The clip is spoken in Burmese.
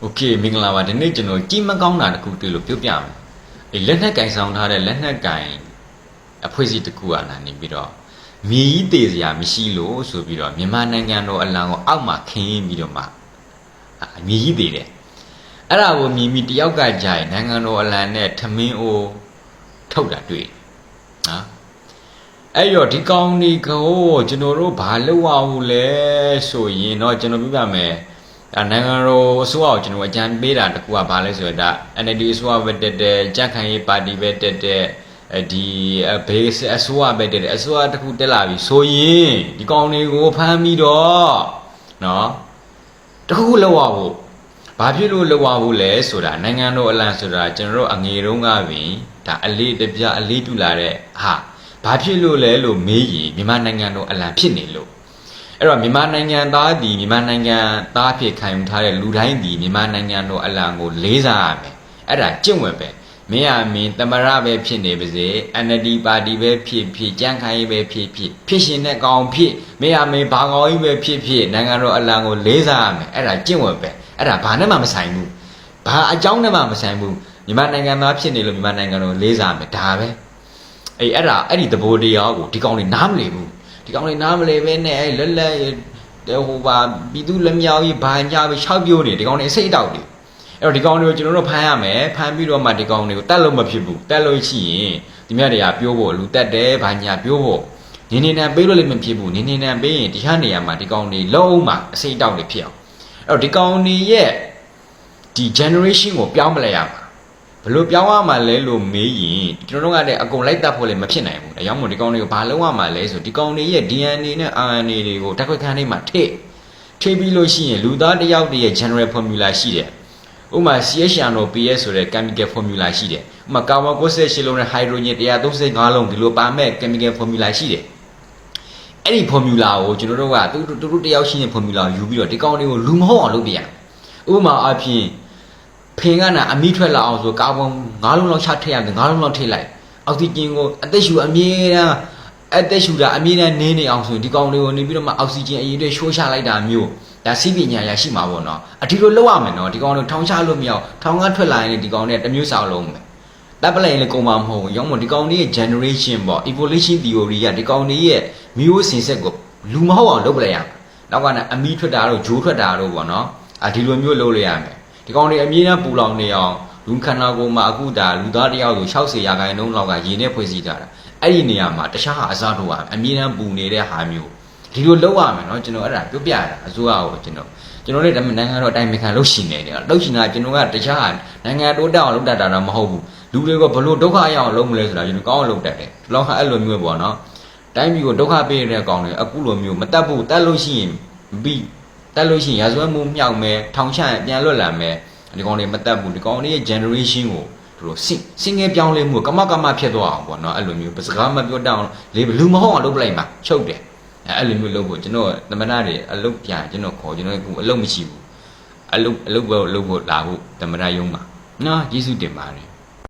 โอเคမင်္ဂလာပါဒီနေ့ကျွန်တော်ကြီးမကောင်းတာတစ်ခုတွေ့လို့ပြောပြမယ်အေးလက်နက်ကင်ဆောင်ထားတဲ့လက်နက်ကင်အဖွဲ့အစည်းတစ်ခုကလာနေပြီးတော့မြေကြီးတည်စရာမရှိလို့ဆိုပြီးတော့မြန်မာနိုင်ငံတော်အလံကိုအောက်မှာခင်းပြီးတော့မှအာမြေကြီးတည်တယ်အဲ့ဒါကိုမြင်ပြီးတယောက်ကကြာရင်နိုင်ငံတော်အလံနဲ့ထမင်းအိုးထုတ်တာတွေ့တယ်နော်အဲ့ရောဒီကောင်းဒီကိုကျွန်တော်တို့ဘာလုပ်အောင်လဲဆိုရင်တော့ကျွန်တော်ပြပြမယ် ဒါနိုင်ငံတော်အစိုးရကိုကျွန်တော်အကြံပေးတာတကူကဘာလဲဆိုတော့ဒါ NLD အစိုးရပဲတက်တယ်ကြက်ခိုင်ရေးပါတီပဲတက်တယ်အဲဒီဘေးအစိုးရပဲတက်တယ်အစိုးရတခုတက်လာပြီဆိုရင်ဒီကောင်းတွေကိုဖမ်းပြီးတော့နော်တခုခုလောက်အောင်ဖို့ဘာဖြစ်လို့လောက်အောင်ဖို့လဲဆိုတာနိုင်ငံတော်အလံဆိုတာကျွန်တော်တို့အငေတုံးကပင်ဒါအလေးတပြအလေးတူလာတဲ့ဟာဘာဖြစ်လို့လဲလို့မေးရင်မြန်မာနိုင်ငံတော်အလံဖြစ်နေလို့ အဲ့တော့မြန်မာနိုင်ငံသားဒီမြန်မာနိုင်ငံသားဖြစ်ခံယူထားတဲ့လူတိုင်းဒီမြန်မာနိုင်ငံတော်အလံကိုလေးစားရမယ်အဲ့ဒါကျင့်ဝတ်ပဲမင်းအမင်းတမရပဲဖြစ်နေပါစေ NLD ပါတီပဲဖြစ်ဖြစ်ကြံ့ခိုင်ရေးပဲဖြစ်ဖြစ်ဖြစ်ရှင်တဲ့ကောင်ဖြစ်မင်းအမင်းဘာကောင်ကြီးပဲဖြစ်ဖြစ်နိုင်ငံတော်အလံကိုလေးစားရမယ်အဲ့ဒါကျင့်ဝတ်ပဲအဲ့ဒါဘာနဲ့မှမဆိုင်ဘူးဘာအကြောင်းနဲ့မှမဆိုင်ဘူးမြန်မာနိုင်ငံသားဖြစ်နေလို့မြန်မာနိုင်ငံတော်လေးစားရမယ်ဒါပဲအေးအဲ့ဒါအဲ့ဒီသဘောတရားကိုဒီကောင်တွေနားမလည်ဘူး ဒီကောင်လေးနားမလဲပဲနဲ့အဲ့လက်လက်ဟိုပါပြည်သူလက်မြောက်ကြီးဘာညာပဲ၆ပြိုးနေဒီကောင်လေးစိတ်တောက်တယ်အဲ့တော့ဒီကောင်တွေကိုကျွန်တော်တို့ဖမ်းရမယ်ဖမ်းပြီးတော့မှဒီကောင်တွေကိုတတ်လို့မဖြစ်ဘူးတတ်လို့ရှိရင်ဒီမြတ်တွေကပြောဖို့လူတက်တယ်ဘာညာပြောဖို့နေနေနံပေးလို့လည်းမဖြစ်ဘူးနေနေနံပေးရင်တခြားနေရာမှာဒီကောင်တွေလုံးမှအစိတ်တောက်တွေဖြစ်အောင်အဲ့တော့ဒီကောင်တွေရဲ့ဒီ generation ကိုပြောင်းမလဲရမှာ ဘယ်လိုပြောင်းရမှာလဲလို့မေးရင်ကျွန်တော်တို့ကလည်းအကုန်လိုက်တတ်ဖို့လည်းမဖြစ်နိုင်ဘူး။ဒါကြောင့်မို့ဒီကောင်တွေကိုဘာလုပ်ရမှာလဲဆိုဒီကောင်တွေရဲ့ DNA နဲ့ RNA တွေကိုတက်ခွက်ခန်းလေးမှာထည့်ထည့်ပြီးလို့ရှိရင်လူသားတစ်ယောက်တည်းရဲ့ general formula ရှိတယ်။ဥပမာ CH&PS ဆိုတဲ့ chemical formula ရှိတယ်။ဥပမာ carbon 98လုံးနဲ့ hydrogen 135လုံးဒီလိုပါမဲ့ chemical formula ရှိတယ်။အဲ့ဒီ formula ကိုကျွန်တော်တို့ကသူတို့သူတို့တယောက်ရှိတဲ့ formula ကိုယူပြီးတော့ဒီကောင်တွေကိုလူမဟုတ်အောင်လုပ်ပြရ။ဥပမာအဖြစ် ဖင်ကနာအမိထွက်လာအောင်ဆိုကာဗွန်9လုံးလောက်ချထည့်ရတယ်9လုံးလောက်ထည့်လိုက်အောက်ဆီဂျင်ကိုအသက်ရှူအမြဲတမ်းအသက်ရှူတာအမြဲတမ်းနင်းနေအောင်ဆိုဒီကောင်လေးကိုနေပြီးတော့မှအောက်ဆီဂျင်အရင်တွေရှိုးချလိုက်တာမျိုးဒါစီးပညာရရှိမှာပေါ့နော်အဒီလိုလောက်ရမယ်နော်ဒီကောင်လေးထောင်ချလို့မရအောင်ထောင်ကထွက်လာရင်ဒီကောင်လေးတမျိုးစောက်လုံးမယ်တပ်ပလိုက်ရင်လည်းကုန်မှာမဟုတ်ဘူးရောင်းမဒီကောင်လေးရဲ့ generation ပေါ့ evolution theory ကဒီကောင်လေးရဲ့မျိုးစင်ဆက်ကိုလူမဟုတ်အောင်လုပ်ပလိုက်ရမယ်နောက်ကနဲ့အမီထွက်တာတော့ဂျိုးထွက်တာတော့ပေါ့နော်အဒီလိုမျိုးလုပ်လိုက်ရမယ် ဒီကောင်တွေအမြင်နဲ့ပူလောင်နေအောင်လူခန္ဓာကိုယ်မှာအခုဒါလူသားတယောက်ကို60ရာခိုင်နှုန်းလောက်ကရေနဲ့ဖွဲ့စည်းထားတာအဲ့ဒီနေရာမှာတခြားဟာအစားထိုးရမယ်အမြင်နဲ့ပူနေတဲ့ဟာမျိုးဒီလိုလုပ်ရမယ်နော်ကျွန်တော်အဲ့ဒါပြောပြရတာအစိုးရကိုကျွန်တော်ကျွန်တော်လည်းနိုင်ငံတော်အတိုင်းခံလို့ရှိနေတယ်လို့ရှိနေတာကျွန်တော်ကတခြားနိုင်ငံတိုးတက်အောင်လုပ်တတ်တာတော့မဟုတ်ဘူးလူတွေကဘလို့ဒုက္ခရအောင်လုပ်မလဲဆိုတာကျွန်တော်ကောင်းအောင်လုပ်တတ်တယ်ဒီလောက်ဟာအဲ့လိုမျိုးပေါ့နော်တိုင်းပြည်ကိုဒုက္ခပေးနေတဲ့ကောင်တွေအခုလိုမျိုးမတက်ဘူးတက်လို့ရှိရင်ပြီး တက်လို့ရှိရင်ရာဇဝတ်မှုမြောက်မယ်ထောင်ချရင်ပြန်လွတ်လာမယ်ဒီကောင်တွေမတက်ဘူးဒီကောင်တွေရဲ့ generation ကိုတို့စင်စင်ငယ်ပြောင်းလဲမှုကမကမဖြစ်သွားအောင်ပေါ့နော်အဲ့လိုမျိုးစကားမပြောတတ်အောင်လေလူမဟုတ်အောင်လုပ်ပလိုက်မှာချုပ်တယ်အဲ့လိုမျိုးလုပ်ဖို့ကျွန်တော်သမဏတွေအလုပ်ပြန်ကျွန်တော်ခေါ်ကျွန်တော်ကအလုပ်မရှိဘူးအလုပ်အလုပ်ပဲလုပ်ဖို့လာဖို့သမဏယုံမှာနော်ယေရှုတင်ပါတယ်